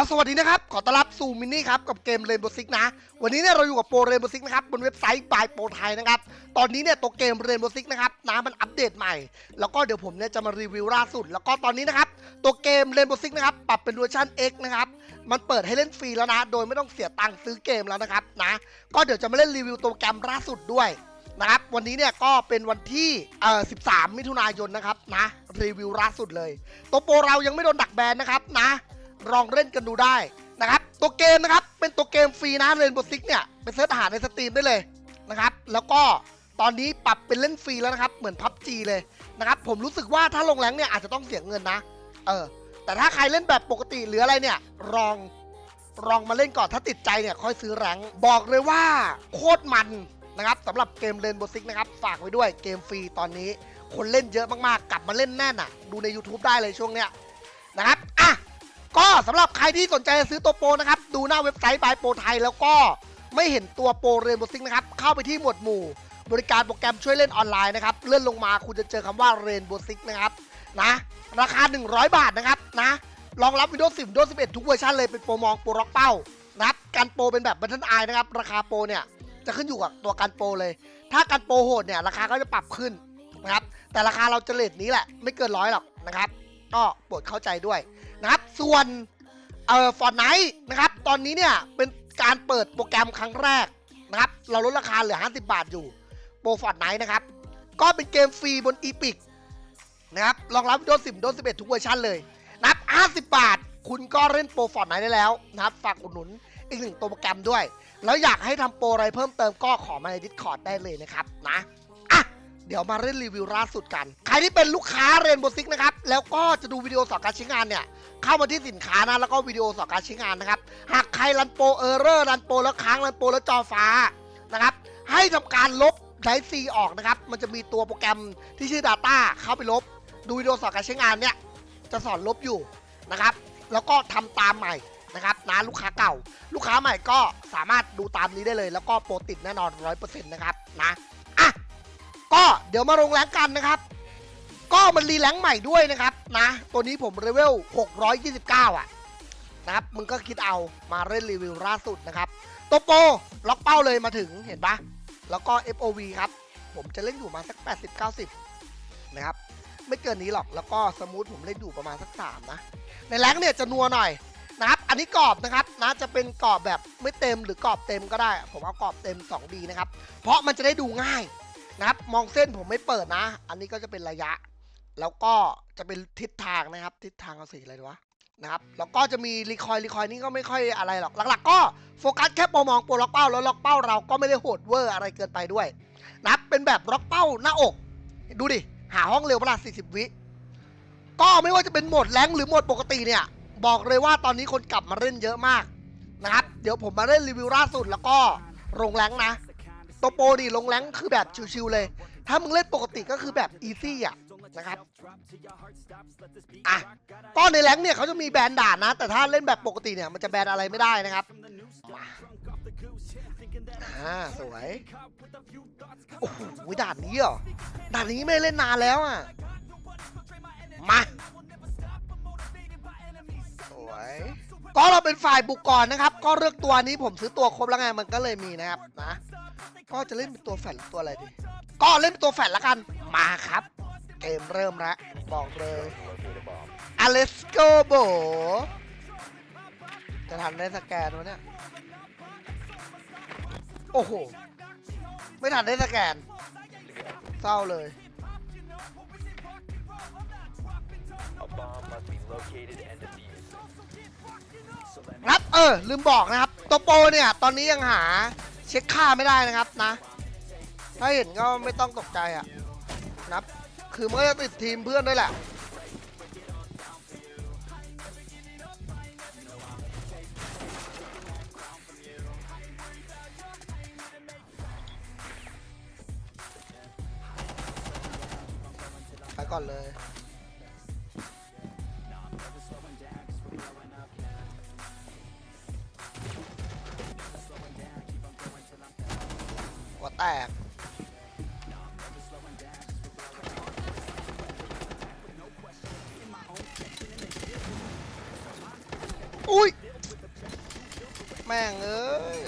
ก็สวัสดีนะครับ ขอต้อนรับสู่มินนี่ครับกับเกมเรนโบ Six นะ วันนี้เนี่ยเราอยู่กับโปรเรนโบ Six นะครับบนเว็บไซต์บายโปรไทยนะครับ ตอนนี้เนี่ยตัวเกมเรนโบ Six นะครับน้ำมันอัปเดตใหม่ แล้วก็เดี๋ยวผมเนี่ยจะมารีวิวล่าสุด แล้วก็ตอนนี้นะครับตัวเกมเรนโบ Six นะครับปรับเป็นเวอร์ชัน X นะครับ มันเปิดให้เล่นฟรีแล้วนะ โดยไม่ต้องเสียตังค์ซื้อเกมแล้วนะครับนะ ก็เดี๋ยวจะมาเล่นรีวิวตัวแกรมล่าสุดด้วยนะครับวันนี้เนี่ยก็เป็นวันที่เอ่อ13 มิถุนายนนะครับนะรีวิวล่าสุดเลย ตัวโปรเรายังไม่โดนดักแบนนะครับนะ ลองเล่นกันดูได้นะครับ ตัวเกมนะครับ เป็นตัวเกมฟรีนะเรนโบ Six เนี่ยไปเสิร์ชหาในสตรีมได้เลยนะครับ แล้วก็ตอนนี้ปรับเป็นเล่นฟรีแล้วนะครับ เหมือนพับจีเลยนะครับ ผมรู้สึกว่าถ้าลงแรงเนี่ยอาจจะต้องเสียเงินนะ เออ แต่ถ้าใครเล่นแบบปกติหรืออะไรเนี่ย ลอง ลองมาเล่นก่อน ถ้าติดใจเนี่ยค่อยซื้อแรงบอกเลยว่าโคตรมันนะครับสำหรับเกมเรนโบ Six นะครับ ฝากไว้ด้วยเกมฟรีตอนนี้ คนเล่นเยอะมากๆ กลับมาเล่นแน่นอะ ดูใน YouTube ได้เลยช่วงเนี้ยนะครับ ก็สำหรับใครที่สนใจจะซื้อตัวโปรนะครับ ดูหน้าเว็บไซต์บายโปรไทย แล้วก็ไม่เห็นตัวโปรเรนโบ Six นะครับ เข้าไปที่หมวดหมู่ บริการโปรแกรมช่วยเล่นออนไลน์นะครับ เลื่อนลงมาคุณจะเจอคำว่าเรนโบ Six นะครับนะราคา 100 บาทนะครับนะรองรับ Windows 10 Windows 11 ทุกเวอร์ชันเลยเป็นโปรมองโปรล็อกเป้านะครับการโปรเป็นแบบบัตเทิลไอนะครับ ราคาโปรเนี่ยจะขึ้นอยู่กับตัวการโปรเลย ถ้าการโปรโหดเนี่ยราคาก็จะปรับขึ้นนะครับแต่ราคาเราจะเลทนี้แหละไม่เกินร้อยหรอกนะครับ ก็โปรดเข้าใจด้วย นะครับ ส่วนเอ่อฟอร์ไนท์นะครับ ตอนนี้เนี่ยเป็นการเปิดโปรแกรมครั้งแรกนะครับ เราลดราคาเหลือ 50 บาทอยู่ โปรฟอร์ไนท์นะครับ ก็เป็นเกมฟรีบนอีพิกนะครับ รองรับ Windows 10 Windows 11 ทุกเวอร์ชันเลยนะครับ50 บาท คุณก็เล่นโปรฟอร์ไนท์ได้แล้วนะครับ ฝากอุดหนุนอีกหนึ่งตัวโปรแกรมด้วย แล้วอยากให้ทำโปรอะไรเพิ่มเติมก็ขอมาใน Discord ได้เลยนะครับนะ เดี๋ยวมาเล่นรีวิวล่าสุดกัน ใครที่เป็นลูกค้าเรนโบ Six นะครับ แล้วก็จะดูวิดีโอสอนการใช้งานเนี่ย เข้ามาที่สินค้านะ แล้วก็วิดีโอสอนการใช้งานนะครับ หากใครรันโปรเออร์เรอร์รันโปรแล้วค้างรันโปรแล้วจอฟ้านะครับ ให้ทำการลบไดซีออกนะครับ มันจะมีตัวโปรแกรมที่ชื่อ Data เข้าไปลบ ดูวิดีโอสอนการใช้งานเนี่ย จะสอนลบอยู่นะครับ แล้วก็ทำตามใหม่นะครับนะลูกค้าเก่า ลูกค้าใหม่ก็สามารถดูตามนี้ได้เลย แล้วก็โปรติดแน่นอน 100%นะครับนะ ก็เดี๋ยวมาลงแรงกันนะครับ ก็มันรีแรงใหม่ด้วยนะครับนะ ตัวนี้ผมเลเวล 629 อะนะครับ มึงก็คิดเอามาเล่นรีวิวล่าสุดนะครับโตโปล็อกเป้าเลยมาถึงเห็นปะแล้วก็ FOV ครับ ผมจะเล่นอยู่มาสัก 80-90 นะครับ ไม่เกินนี้หรอกแล้วก็สมูทผมเล่นอยู่ประมาณสัก 3 นะ ในแรงเนี่ยจะนัวหน่อยนะครับอันนี้กรอบนะครับนะจะเป็นกรอบแบบไม่เต็มหรือกรอบเต็มก็ได้ ผมเอากรอบเต็ม 2D นะครับ เพราะมันจะได้ดูง่าย นะครับ มองเส้นผมไม่เปิดนะ อันนี้ก็จะเป็นระยะ แล้วก็จะเป็นทิศทางนะครับ ทิศทางเอาสีอะไรดีวะนะครับ แล้วก็จะมีรีคอยรีคอยนี่ก็ไม่ค่อยอะไรหรอก หลัก ๆ ก็โฟกัสแค่ปรมองปรล็อกเป้าแล้วล็อกเป้าเราก็ไม่ได้โหดเวอร์อะไรเกินไปด้วยนะครับเป็นแบบล็อกเป้าหน้าอก ดูดิ หาห้องเร็วเวลา40 วิ ก็ไม่ว่าจะเป็นโหมดแรงหรือโหมดปกติเนี่ย บอกเลยว่าตอนนี้คนกลับมาเล่นเยอะมากนะครับ เดี๋ยวผมมาเล่นรีวิวล่าสุดแล้วก็ลงแรงนะ ตัวโปดีลงแรงคือแบบชิวๆเลย ถ้ามึงเล่นปกติก็คือแบบอีซี่อะนะครับอะก็ในแรงเนี่ยเขาจะมีแบนด่านนะ แต่ถ้าเล่นแบบปกติเนี่ยมันจะแบนอะไรไม่ได้นะครับอ่าสวยโอ้โหด่านนี้เหรอด่านนี้ไม่เล่นนานแล้วอะมาสวย ก็เราเป็นฝ่ายบุกก่อนนะครับ ก็เลือกตัวนี้ผมซื้อตัวครบแล้วไงมันก็เลยมีนะครับนะ ก็จะเล่นเป็นตัวแฟลตัวอะไรดี ก็เล่นเป็นตัวแฟลล้วกันมาครับ เกมเริ่มแล้วบอกเลยอเลสโกโบจะทันได้สแกนวะเนี่ยโอ้โห ไม่ทันได้สแกนเศร้าเลย A bomb must be located and defused. ครับเออ ลืมบอกนะครับตัวโปรเนี่ย ตอนนี้ยังหาเช็คค่าไม่ได้นะครับนะ ถ้าเห็นก็ไม่ต้องตกใจอะนะครับ คือมันก็จะติดทีมเพื่อนด้วยแหละ ไปก่อนเลย แม่งเอ้ย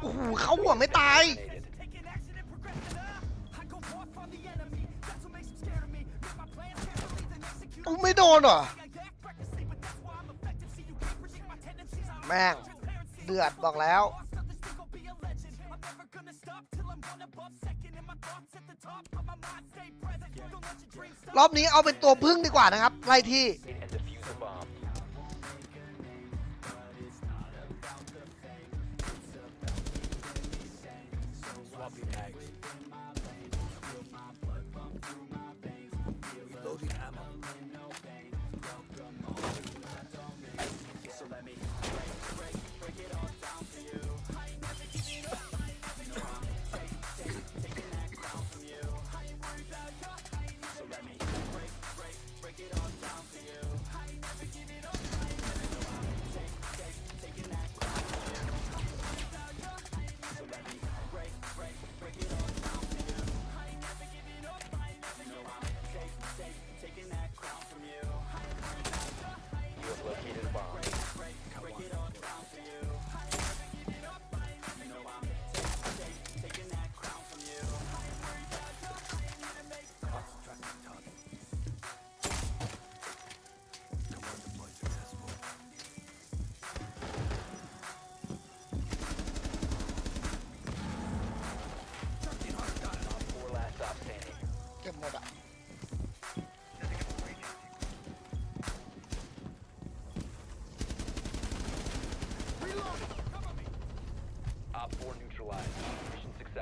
โอ้โหเขาหัวไม่ตาย Eliminated. กูไม่โดนเหรอ แม่ง เดือดบอกแล้ว รอบนี้เอาเป็นตัวพึ่งดีกว่านะครับ ไล่ที่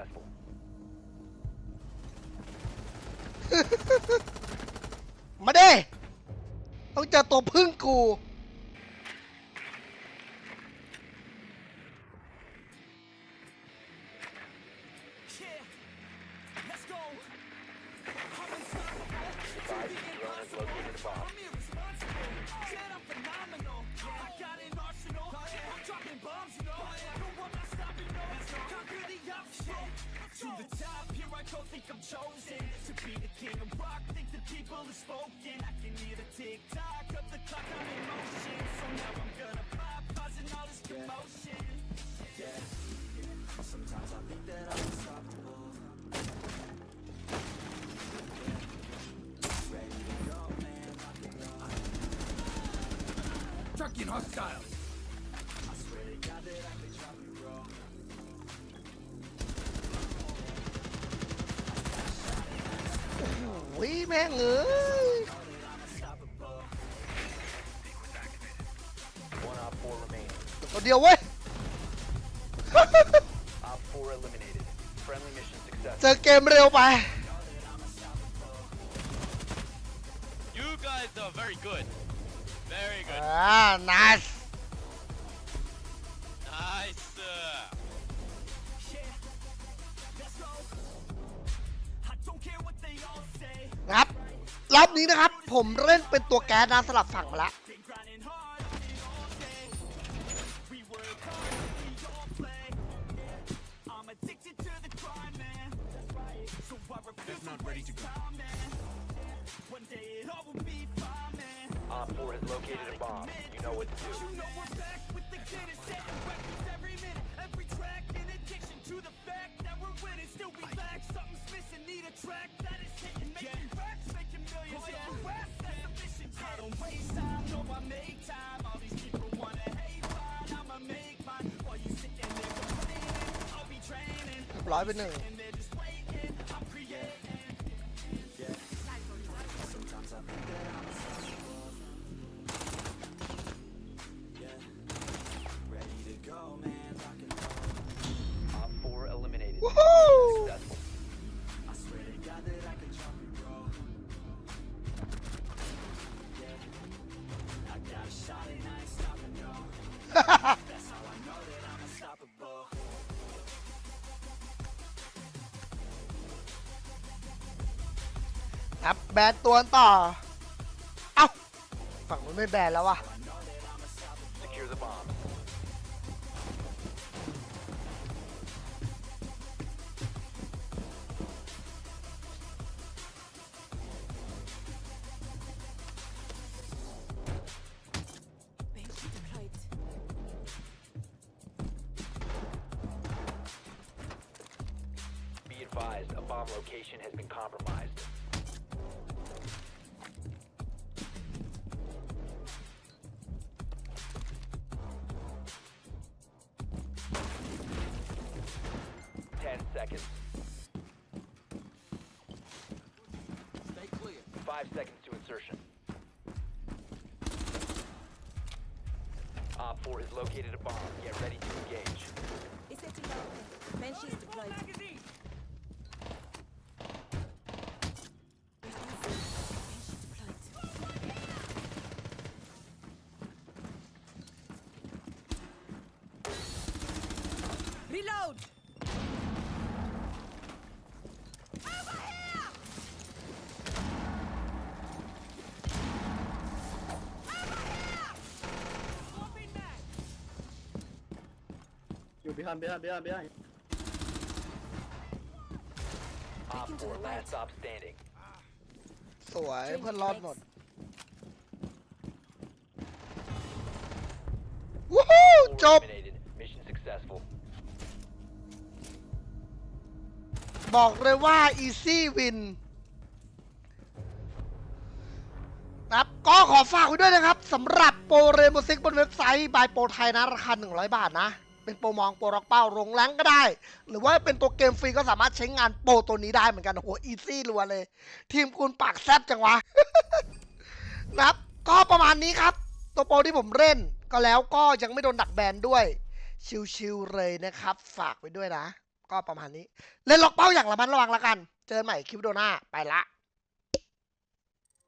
successful. มาเด้ ต้องเจอตัวพึ่งกู Advise the drone has located a bomb. To the top, here I go, think I'm chosen. To be the king of rock, think the people have spoken. I can hear the tick-tock of the clock, I'm in motion. So now I'm gonna pop, causing all this commotion. Yeah. sometimes I think that I'm unstoppable. Trucking hostile! แม่งเอ้ย One Op 4 remaining. ตัวเดียวเว้ย Op 4 eliminated. Friendly mission เจ successful. อเกมเร็วไป You guys are very good. Very good. อ่า nice Nice. รอบนี้นะครับ ผมเล่นเป็นตัวแก๊สนะสลับฝั่งมาละ ร้อยไปหนึ่ง แบนตัวต่อ เอ้า ฝั่งนู้นไม่แบนแล้ววะ insertion. Op 4 has located a bomb. Get ready to engage. Is it low? Banshees deployed. Banshee deployed. Reload! Behind, behind, behind, behind. Op Taken to 4, the last right. stop standing. สวยเพื่อนรอดหมดวู้ฮู้ Four จบ eliminated. Mission successful. บอกเลยว่า easy win นะครับก็ขอฝากไว้ด้วยนะครับสำหรับโปรเรโมซิกบนเว็บไซต์บายโปรไทยนะ ราคา 100 บาทนะ เป็นโปรมองโปรล็อกเป้าลงแรงก็ได้ หรือว่าเป็นตัวเกมฟรีก็สามารถใช้งานโปรตัวนี้ได้เหมือนกันโอ้โหอีซี่รัวเลย ทีมคุณปากแซบจังวะนะครับ ก็ประมาณนี้ครับ ตัวโปรที่ผมเล่นก็แล้วก็ยังไม่โดนดักแบนด้วย ชิวๆเลยนะครับ ฝากไว้ด้วยนะ ก็ประมาณนี้ เล่นล็อกเป้าอย่างระมัดระวังแล้วกัน เจอกันใหม่คลิปวิดีโอหน้าไปละ